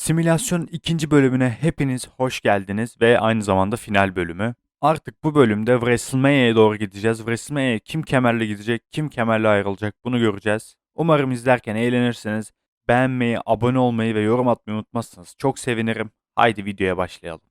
Simülasyonun ikinci bölümüne hepiniz hoş geldiniz ve aynı zamanda final bölümü. Artık bu bölümde WrestleMania'ya doğru gideceğiz. WrestleMania'ya kim kemerle gidecek, kim kemerle ayrılacak bunu göreceğiz. Umarım izlerken eğlenirsiniz. Beğenmeyi, abone olmayı ve yorum atmayı unutmazsınız. Çok sevinirim. Haydi videoya başlayalım.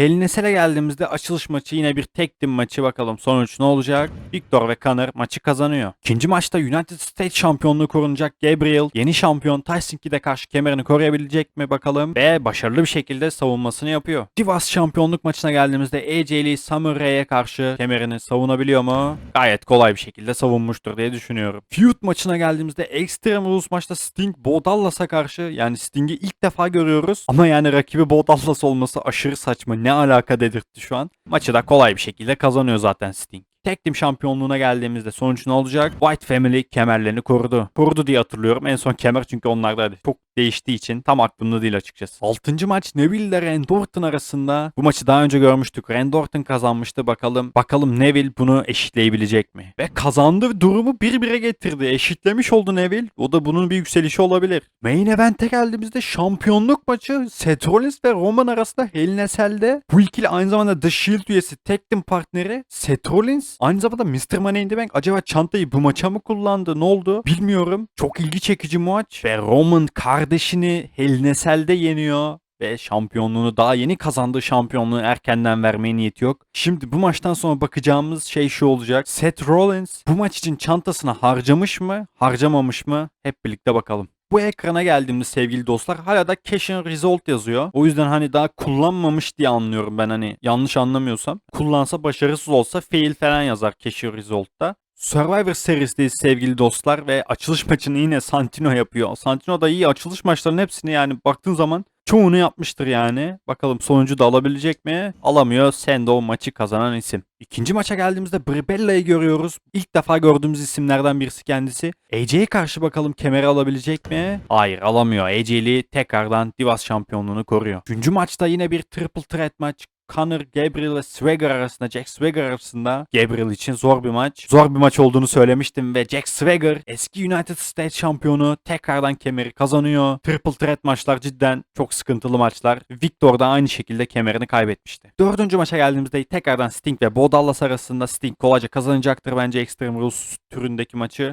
Hell in a Cell'e geldiğimizde açılış maçı yine bir tek team maçı bakalım sonuç ne olacak? Victor ve Connor maçı kazanıyor. İkinci maçta United States şampiyonluğu korunacak Gabriel yeni şampiyon Tyson Kidd'e karşı kemerini koruyabilecek mi bakalım ve başarılı bir şekilde savunmasını yapıyor. Divas şampiyonluk maçına geldiğimizde AJ Lee Summer Rae'ye karşı kemerini savunabiliyor mu? Gayet kolay bir şekilde savunmuştur diye düşünüyorum. Feud maçına geldiğimizde Extreme Rules maçta Sting Bo Dallas'a karşı yani Sting'i ilk defa görüyoruz ama yani rakibi Bo Dallas olması aşırı saçma. Ne alaka dedirtti şu an. Maçı da kolay bir şekilde kazanıyor zaten Sting. Tek Team şampiyonluğuna geldiğimizde sonuç ne olacak? White Family kemerlerini korudu. Korudu diye hatırlıyorum. En son kemer çünkü onlarda çok değiştiği için tam aklımda değil açıkçası. 6. maç Neville ile Randy Orton arasında. Bu maçı daha önce görmüştük. Randy Orton kazanmıştı. Bakalım bakalım Neville bunu eşitleyebilecek mi? Ve kazandı durumu bir bire getirdi. Eşitlemiş oldu Neville. O da bunun bir yükselişi olabilir. Main event'e geldiğimizde şampiyonluk maçı Seth Rollins ve Roman arasında Hell Cell'de. Bu ikili aynı zamanda The Shield üyesi Tag Team partneri Seth Rollins. Aynı zamanda Mr. Money in the Bank acaba çantayı bu maça mı kullandı? Ne oldu? Bilmiyorum. Çok ilgi çekici maç. Ve Roman kardeşini Hell in a Cell'de yeniyor ve şampiyonluğunu daha yeni kazandığı şampiyonluğu erkenden vermeye niyeti yok. Şimdi bu maçtan sonra bakacağımız şey şu olacak. Seth Rollins bu maç için çantasını harcamış mı, harcamamış mı? Hep birlikte bakalım. Bu ekrana geldiğimde sevgili dostlar hala da cash and result yazıyor. O yüzden hani daha kullanmamış diye anlıyorum ben hani yanlış anlamıyorsam. Kullansa başarısız olsa fail falan yazar cash and result'ta. Survivor serisindeyiz sevgili dostlar ve açılış maçını yine Santino yapıyor. Santino da iyi açılış maçlarının hepsini yani baktığın zaman çoğunu yapmıştır yani. Bakalım sonucu da alabilecek mi? Alamıyor. Sendo maçı kazanan isim. İkinci maça geldiğimizde Bribella'yı görüyoruz. İlk defa gördüğümüz isimlerden birisi kendisi. AJ'ye karşı bakalım kemeri alabilecek mi? Hayır alamıyor. AJ Lee tekrardan Divas şampiyonluğunu koruyor. Üçüncü maçta yine bir triple threat maç. Connor, Gabriel ve Swagger arasında, Jack Swagger arasında Gabriel için zor bir maç. Zor bir maç olduğunu söylemiştim ve Jack Swagger eski United States şampiyonu tekrardan kemeri kazanıyor. Triple threat maçlar cidden çok sıkıntılı maçlar. Victor da aynı şekilde kemerini kaybetmişti. Dördüncü maça geldiğimizde tekrardan Sting ve Bo Dallas arasında Sting kolayca kazanacaktır bence Extreme Rules türündeki maçı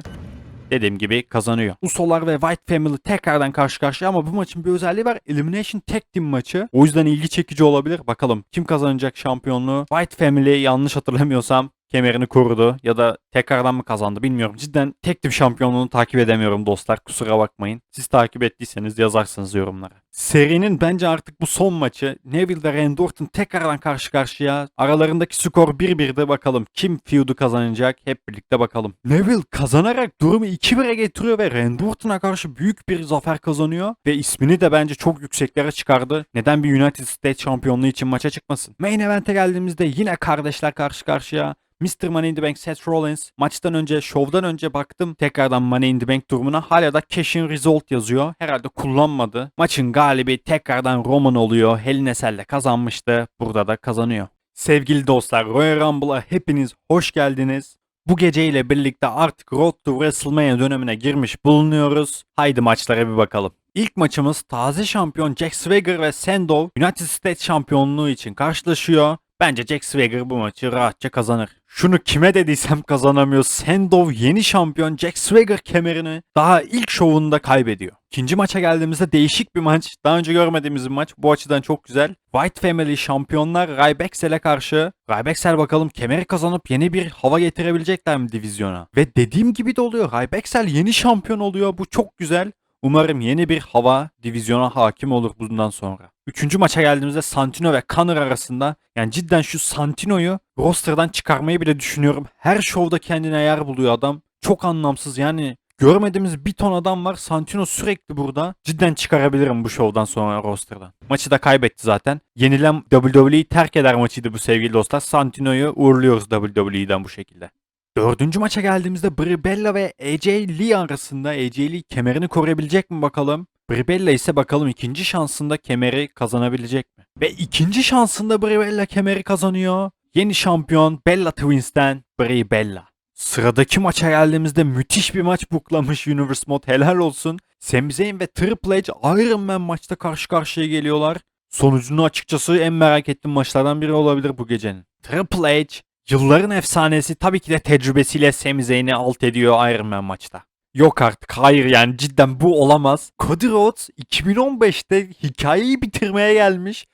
dediğim gibi kazanıyor. Usolar ve White Family tekrardan karşı karşıya ama bu maçın bir özelliği var. Elimination Tag Team maçı. O yüzden ilgi çekici olabilir. Bakalım kim kazanacak şampiyonluğu? White Family yanlış hatırlamıyorsam kemerini korudu ya da tekrardan mı kazandı bilmiyorum. Cidden tek tip şampiyonluğunu takip edemiyorum dostlar. Kusura bakmayın. Siz takip ettiyseniz yazarsınız yorumlara. Serinin bence artık bu son maçı Neville ve Randy tekrardan karşı karşıya. Aralarındaki skor 1-1'de bakalım kim feud'u kazanacak hep birlikte bakalım. Neville kazanarak durumu 2-1'e getiriyor ve Randy karşı büyük bir zafer kazanıyor ve ismini de bence çok yükseklere çıkardı. Neden bir United States şampiyonluğu için maça çıkmasın? Main event'e geldiğimizde yine kardeşler karşı karşıya. Mr. Money in the Bank Seth Rollins maçtan önce, şovdan önce baktım tekrardan Money in the Bank durumuna. Hala da Cash in Result yazıyor. Herhalde kullanmadı. Maçın galibi tekrardan Roman oluyor. Hell Cell'le kazanmıştı. Burada da kazanıyor. Sevgili dostlar Royal Rumble'a hepiniz hoş geldiniz. Bu geceyle birlikte artık Road to WrestleMania dönemine girmiş bulunuyoruz. Haydi maçlara bir bakalım. İlk maçımız taze şampiyon Jack Swagger ve Sendo United States şampiyonluğu için karşılaşıyor. Bence Jack Swagger bu maçı rahatça kazanır. Şunu kime dediysem kazanamıyor. Sendov yeni şampiyon Jack Swagger kemerini daha ilk şovunda kaybediyor. İkinci maça geldiğimizde değişik bir maç. Daha önce görmediğimiz bir maç. Bu açıdan çok güzel. White Family şampiyonlar Rybexel'e karşı. Rybexel bakalım kemeri kazanıp yeni bir hava getirebilecekler mi divizyona? Ve dediğim gibi de oluyor. Rybexel yeni şampiyon oluyor. Bu çok güzel. Umarım yeni bir hava divizyona hakim olur bundan sonra. Üçüncü maça geldiğimizde Santino ve Connor arasında yani cidden şu Santino'yu rosterdan çıkarmayı bile düşünüyorum. Her şovda kendine yer buluyor adam. Çok anlamsız yani görmediğimiz bir ton adam var. Santino sürekli burada. Cidden çıkarabilirim bu şovdan sonra rosterdan. Maçı da kaybetti zaten. Yenilen WWE'yi terk eder maçıydı bu sevgili dostlar. Santino'yu uğurluyoruz WWE'den bu şekilde. Dördüncü maça geldiğimizde Brie Bella ve AJ Lee arasında AJ Lee kemerini koruyabilecek mi bakalım? Brie Bella ise bakalım ikinci şansında kemeri kazanabilecek mi? Ve ikinci şansında Brie Bella kemeri kazanıyor. Yeni şampiyon Bella Twins'ten Bray Bella. Sıradaki maça geldiğimizde müthiş bir maç buklamış Universe Mod helal olsun. Sami Zayn ve Triple H Iron Man maçta karşı karşıya geliyorlar. Sonucunu açıkçası en merak ettiğim maçlardan biri olabilir bu gecenin. Triple H yılların efsanesi tabii ki de tecrübesiyle Sami Zayn'i alt ediyor Iron Man maçta. Yok artık hayır yani cidden bu olamaz. Cody Rhodes 2015'te hikayeyi bitirmeye gelmiş.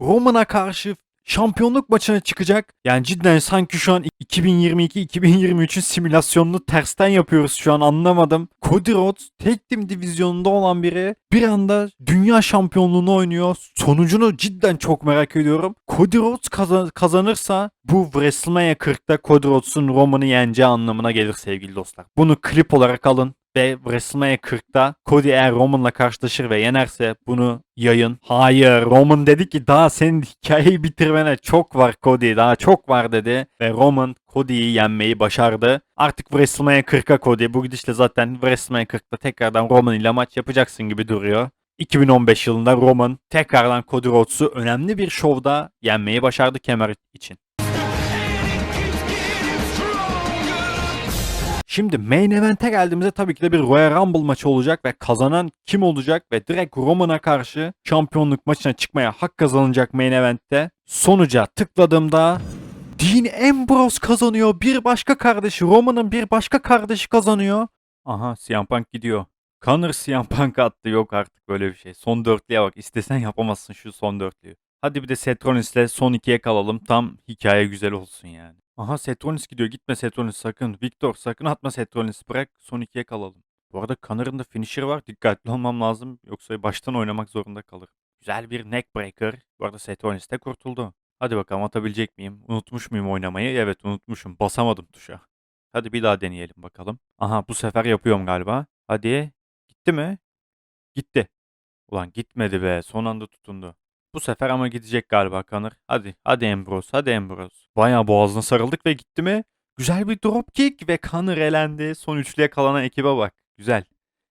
Roman'a karşı şampiyonluk maçına çıkacak. Yani cidden sanki şu an 2022-2023'ün simülasyonunu tersten yapıyoruz şu an anlamadım. Cody Rhodes tek tim divizyonunda olan biri bir anda dünya şampiyonluğunu oynuyor. Sonucunu cidden çok merak ediyorum. Cody Rhodes kazan- kazanırsa bu WrestleMania 40'ta Cody Rhodes'un Roman'ı yeneceği anlamına gelir sevgili dostlar. Bunu klip olarak alın ve WrestleMania 40'ta Cody eğer Roman'la karşılaşır ve yenerse bunu yayın. Hayır Roman dedi ki daha senin hikayeyi bitirmene çok var Cody daha çok var dedi. Ve Roman Cody'yi yenmeyi başardı. Artık WrestleMania 40'a Cody bu gidişle zaten WrestleMania 40'ta tekrardan Roman ile maç yapacaksın gibi duruyor. 2015 yılında Roman tekrardan Cody Rhodes'u önemli bir şovda yenmeyi başardı kemer için. Şimdi main event'e geldiğimizde tabii ki de bir Royal Rumble maçı olacak ve kazanan kim olacak ve direkt Roman'a karşı şampiyonluk maçına çıkmaya hak kazanacak main event'te. Sonuca tıkladığımda Dean Ambrose kazanıyor. Bir başka kardeşi Roman'ın bir başka kardeşi kazanıyor. Aha CM Punk gidiyor. Connor CM Punk attı yok artık böyle bir şey. Son dörtlüye bak istesen yapamazsın şu son dörtlüyü. Hadi bir de Seth Rollins'le son ikiye kalalım. Tam hikaye güzel olsun yani. Aha Rollins gidiyor. Gitme Rollins sakın. Victor sakın atma Rollins. Bırak son ikiye kalalım. Bu arada Connor'ın da finisher var. Dikkatli olmam lazım. Yoksa baştan oynamak zorunda kalır. Güzel bir neckbreaker. Bu arada Rollins de kurtuldu. Hadi bakalım atabilecek miyim? Unutmuş muyum oynamayı? Evet unutmuşum. Basamadım tuşa. Hadi bir daha deneyelim bakalım. Aha bu sefer yapıyorum galiba. Hadi. Gitti mi? Gitti. Ulan gitmedi be. Son anda tutundu. Bu sefer ama gidecek galiba Connor. Hadi, hadi Ambrose, hadi Ambrose. Bayağı boğazına sarıldık ve gitti mi? Güzel bir dropkick ve Connor elendi. Son üçlüye kalan ekibe bak. Güzel.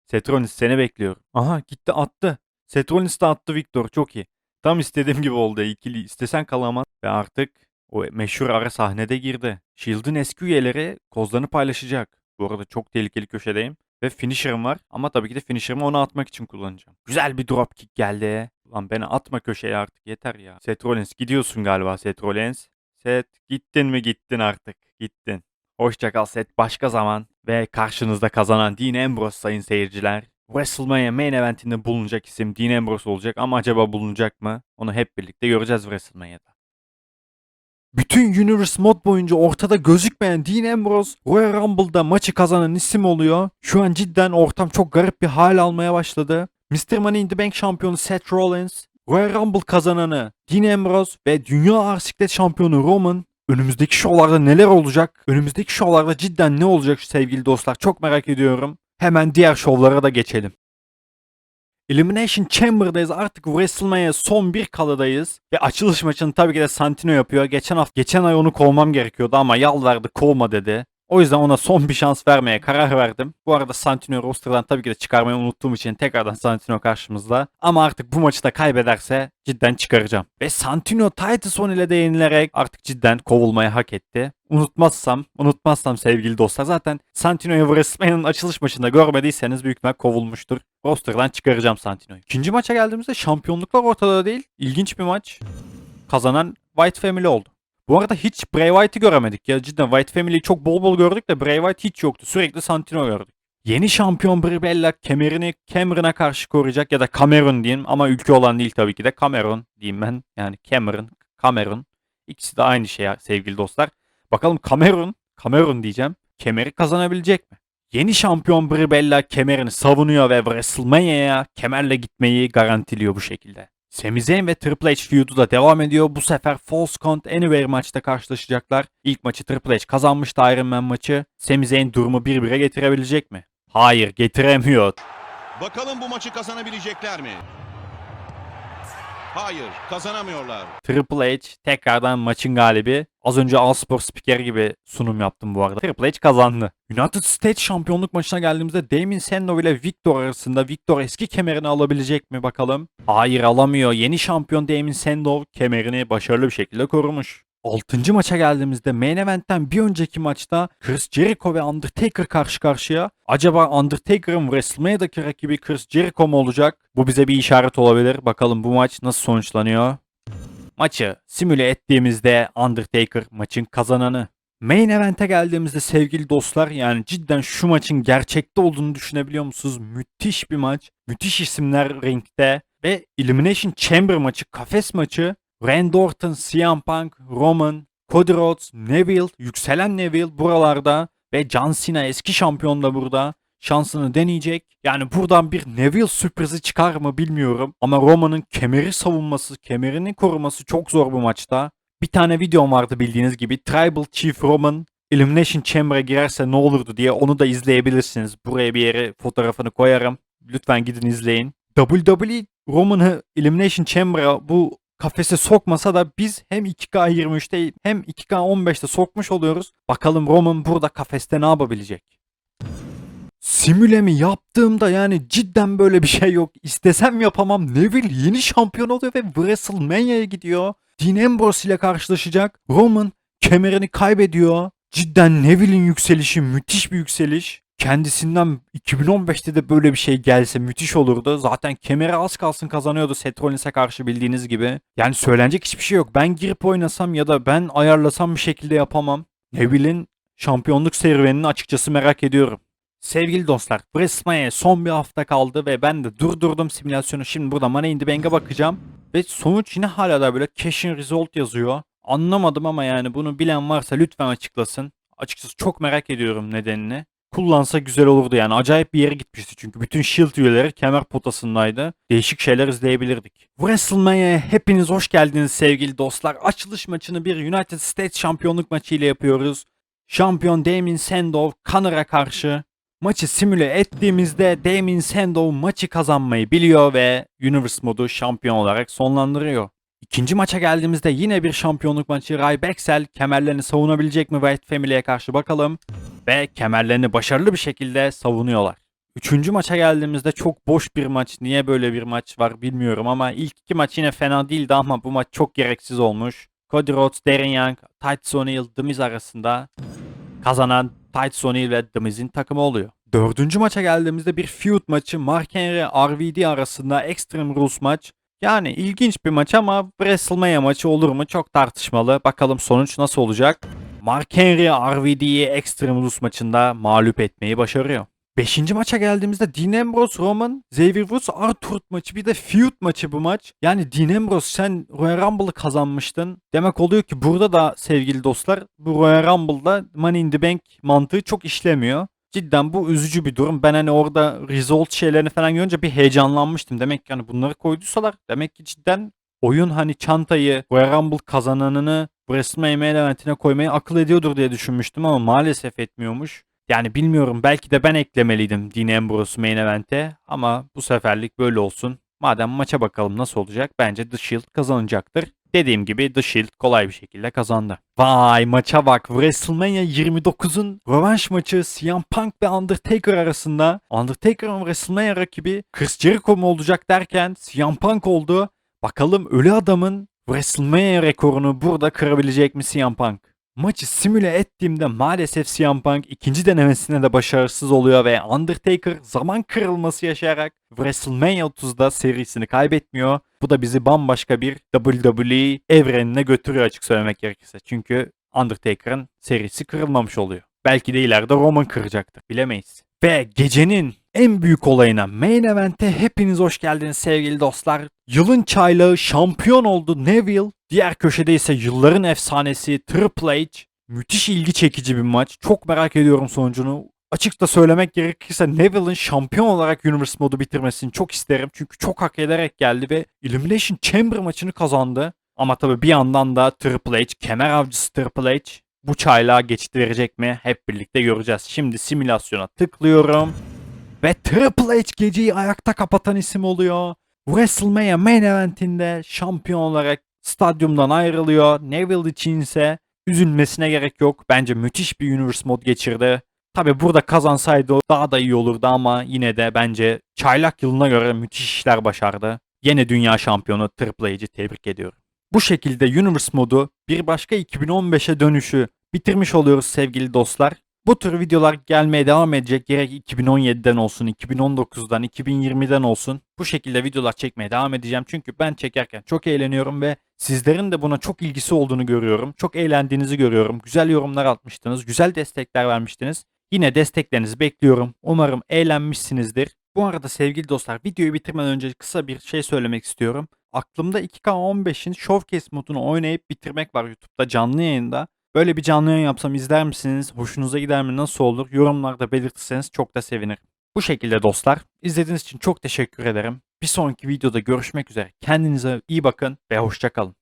Seth Rollins seni bekliyor. Aha gitti attı. Seth Rollins de attı Victor. Çok iyi. Tam istediğim gibi oldu. İkili istesen kalamaz. Ve artık o meşhur ara sahnede girdi. Shield'ın eski üyeleri kozlarını paylaşacak. Bu arada çok tehlikeli köşedeyim. Ve finisher'ım var. Ama tabii ki de finisher'ımı ona atmak için kullanacağım. Güzel bir dropkick geldi. Lan beni atma köşeye artık yeter ya. Seth Rollins gidiyorsun galiba Seth Rollins. Seth gittin mi gittin artık. Gittin. Hoşçakal Seth başka zaman. Ve karşınızda kazanan Dean Ambrose sayın seyirciler. WrestleMania main eventinde bulunacak isim Dean Ambrose olacak ama acaba bulunacak mı? Onu hep birlikte göreceğiz WrestleMania'da. Bütün Universe mod boyunca ortada gözükmeyen Dean Ambrose Royal Rumble'da maçı kazanan isim oluyor. Şu an cidden ortam çok garip bir hal almaya başladı. Mr. Money in the Bank şampiyonu Seth Rollins, Royal Rumble kazananı Dean Ambrose ve Dünya Ağır şampiyonu Roman Önümüzdeki şovlarda neler olacak? Önümüzdeki şovlarda cidden ne olacak sevgili dostlar? Çok merak ediyorum. Hemen diğer şovlara da geçelim. Elimination Chamber'dayız. Artık WrestleMania son bir kaladayız. Ve açılış maçını tabii ki de Santino yapıyor. Geçen hafta, geçen ay onu kovmam gerekiyordu ama yalvardı kovma dedi. O yüzden ona son bir şans vermeye karar verdim. Bu arada Santino roster'dan tabii ki de çıkarmayı unuttuğum için tekrardan Santino karşımızda. Ama artık bu maçı da kaybederse cidden çıkaracağım. Ve Santino Titus ile de yenilerek artık cidden kovulmayı hak etti. Unutmazsam, unutmazsam sevgili dostlar zaten Santino'yu WrestleMania'nın açılış maçında görmediyseniz büyük ihtimal kovulmuştur. Roster'dan çıkaracağım Santino'yu. İkinci maça geldiğimizde şampiyonluklar ortada değil. İlginç bir maç. Kazanan White Family oldu. Bu arada hiç Bray Wyatt'ı göremedik ya. Cidden White Family'yi çok bol bol gördük de Bray Wyatt hiç yoktu. Sürekli Santino gördük. Yeni şampiyon Brie Bella kemerini Cameron'a karşı koruyacak ya da Cameron diyeyim ama ülke olan değil tabii ki de Cameron diyeyim ben. Yani Cameron, Cameron. İkisi de aynı şey sevgili dostlar. Bakalım Cameron, Cameron diyeceğim. Kemeri kazanabilecek mi? Yeni şampiyon Brie Bella kemerini savunuyor ve WrestleMania'ya kemerle gitmeyi garantiliyor bu şekilde. Sami Zayn ve Triple H feud'u da devam ediyor. Bu sefer False Count Anywhere maçta karşılaşacaklar. İlk maçı Triple H kazanmıştı Iron Man maçı. Sami Zayn durumu 1-1'e getirebilecek mi? Hayır getiremiyor. Bakalım bu maçı kazanabilecekler mi? Hayır, kazanamıyorlar. Triple H tekrardan maçın galibi. Az önce Allspor spikeri gibi sunum yaptım bu arada. Triple H kazandı. United States şampiyonluk maçına geldiğimizde Damien Sandow ile Victor arasında Victor eski kemerini alabilecek mi bakalım? Hayır alamıyor. Yeni şampiyon Damien Sandow kemerini başarılı bir şekilde korumuş. 6. maça geldiğimizde main event'ten bir önceki maçta Chris Jericho ve Undertaker karşı karşıya. Acaba Undertaker'ın WrestleMania'daki rakibi Chris Jericho mu olacak? Bu bize bir işaret olabilir. Bakalım bu maç nasıl sonuçlanıyor? Maçı simüle ettiğimizde Undertaker maçın kazananı. Main event'e geldiğimizde sevgili dostlar yani cidden şu maçın gerçekte olduğunu düşünebiliyor musunuz? Müthiş bir maç. Müthiş isimler ringde ve Elimination Chamber maçı, kafes maçı Randy Orton, CM Punk, Roman, Cody Rhodes, Neville, yükselen Neville buralarda ve John Cena eski şampiyon da burada şansını deneyecek. Yani buradan bir Neville sürprizi çıkar mı bilmiyorum. Ama Roman'ın kemeri savunması, kemerini koruması çok zor bu maçta. Bir tane videom vardı bildiğiniz gibi. Tribal Chief Roman Elimination Chamber'a girerse ne olurdu diye onu da izleyebilirsiniz. Buraya bir yere fotoğrafını koyarım. Lütfen gidin izleyin. WWE Roman'ı Elimination Chamber'a bu kafese sokmasa da biz hem 2K23'te hem 2K15'te sokmuş oluyoruz. Bakalım Roman burada kafeste ne yapabilecek? Simüle mi yaptığımda yani cidden böyle bir şey yok. İstesem yapamam. Neville yeni şampiyon oluyor ve WrestleMania'ya gidiyor. Dean Ambrose ile karşılaşacak. Roman kemerini kaybediyor. Cidden Neville'in yükselişi müthiş bir yükseliş. Kendisinden 2015'te de böyle bir şey gelse müthiş olurdu. Zaten kemeri az kalsın kazanıyordu Seth Rollins'e karşı bildiğiniz gibi. Yani söylenecek hiçbir şey yok. Ben girip oynasam ya da ben ayarlasam bir şekilde yapamam. Neville'in şampiyonluk serüvenini açıkçası merak ediyorum. Sevgili dostlar, WrestleMania'ya son bir hafta kaldı ve ben de durdurdum simülasyonu. Şimdi burada Money in the bakacağım. Ve sonuç yine hala da böyle cash in result yazıyor. Anlamadım ama yani bunu bilen varsa lütfen açıklasın. Açıkçası çok merak ediyorum nedenini. Kullansa güzel olurdu yani. Acayip bir yere gitmişti çünkü. Bütün Shield üyeleri kemer potasındaydı. Değişik şeyler izleyebilirdik. WrestleMania'ya hepiniz hoş geldiniz sevgili dostlar. Açılış maçını bir United States şampiyonluk maçı ile yapıyoruz. Şampiyon Damien Sandow Connor'a karşı Maçı simüle ettiğimizde Damien Sandow maçı kazanmayı biliyor ve Universe modu şampiyon olarak sonlandırıyor. İkinci maça geldiğimizde yine bir şampiyonluk maçı Ray Baxel kemerlerini savunabilecek mi White Family'ye karşı bakalım. Ve kemerlerini başarılı bir şekilde savunuyorlar. Üçüncü maça geldiğimizde çok boş bir maç. Niye böyle bir maç var bilmiyorum ama ilk iki maç yine fena değildi ama bu maç çok gereksiz olmuş. Cody Rhodes, Darren Young, Titus O'Neil, The Miz arasında kazanan Titus O'Neil ve The Miz'in takımı oluyor. Dördüncü maça geldiğimizde bir feud maçı Mark Henry RVD arasında Extreme Rules maç. Yani ilginç bir maç ama WrestleMania maçı olur mu çok tartışmalı. Bakalım sonuç nasıl olacak. Mark Henry RVD'yi Extreme Rules maçında mağlup etmeyi başarıyor. Beşinci maça geldiğimizde Dean Ambrose, Roman, Xavier Woods, Arthur maçı bir de feud maçı bu maç. Yani Dean Ambrose sen Royal Rumble'ı kazanmıştın. Demek oluyor ki burada da sevgili dostlar bu Royal Rumble'da Money in the Bank mantığı çok işlemiyor. Cidden bu üzücü bir durum. Ben hani orada result şeylerini falan görünce bir heyecanlanmıştım. Demek ki hani bunları koyduysalar demek ki cidden oyun hani çantayı Royal Rumble kazananını WrestleMania eventine koymayı akıl ediyordur diye düşünmüştüm ama maalesef etmiyormuş. Yani bilmiyorum belki de ben eklemeliydim Dean Ambrose main event'e ama bu seferlik böyle olsun. Madem maça bakalım nasıl olacak bence The Shield kazanacaktır. Dediğim gibi The Shield kolay bir şekilde kazandı. Vay maça bak WrestleMania 29'un rövanş maçı CM Punk ve Undertaker arasında. Undertaker'ın WrestleMania rakibi Chris Jericho mu olacak derken CM Punk oldu. Bakalım ölü adamın WrestleMania rekorunu burada kırabilecek mi CM Punk? Maçı simüle ettiğimde maalesef CM Punk ikinci denemesine de başarısız oluyor ve Undertaker zaman kırılması yaşayarak WrestleMania 30'da serisini kaybetmiyor. Bu da bizi bambaşka bir WWE evrenine götürüyor açık söylemek gerekirse. Çünkü Undertaker'ın serisi kırılmamış oluyor. Belki de ileride Roman kıracaktır. Bilemeyiz. Ve gecenin en büyük olayına main event'e hepiniz hoş geldiniz sevgili dostlar. Yılın çaylağı şampiyon oldu Neville. Diğer köşede ise yılların efsanesi Triple H. Müthiş ilgi çekici bir maç. Çok merak ediyorum sonucunu. Açıkça söylemek gerekirse Neville'ın şampiyon olarak Universe modu bitirmesini çok isterim. Çünkü çok hak ederek geldi ve Elimination Chamber maçını kazandı. Ama tabii bir yandan da Triple H, kemer avcısı Triple H bu çaylağa geçit verecek mi? Hep birlikte göreceğiz. Şimdi simülasyona tıklıyorum. Ve Triple H geceyi ayakta kapatan isim oluyor. WrestleMania main eventinde şampiyon olarak stadyumdan ayrılıyor. Neville için ise Üzülmesine gerek yok. Bence müthiş bir Universe mod geçirdi. Tabi burada kazansaydı daha da iyi olurdu ama yine de bence çaylak yılına göre müthiş işler başardı. Yine dünya şampiyonu Triple tebrik ediyorum. Bu şekilde Universe modu bir başka 2015'e dönüşü bitirmiş oluyoruz sevgili dostlar. Bu tür videolar gelmeye devam edecek. Gerek 2017'den olsun, 2019'dan, 2020'den olsun. Bu şekilde videolar çekmeye devam edeceğim. Çünkü ben çekerken çok eğleniyorum ve sizlerin de buna çok ilgisi olduğunu görüyorum. Çok eğlendiğinizi görüyorum. Güzel yorumlar atmıştınız. Güzel destekler vermiştiniz. Yine desteklerinizi bekliyorum. Umarım eğlenmişsinizdir. Bu arada sevgili dostlar videoyu bitirmeden önce kısa bir şey söylemek istiyorum. Aklımda 2K15'in Showcase modunu oynayıp bitirmek var YouTube'da canlı yayında. Böyle bir canlı yayın yapsam izler misiniz? Hoşunuza gider mi? Nasıl olur? Yorumlarda belirtirseniz çok da sevinirim. Bu şekilde dostlar. İzlediğiniz için çok teşekkür ederim. Bir sonraki videoda görüşmek üzere. Kendinize iyi bakın ve hoşçakalın.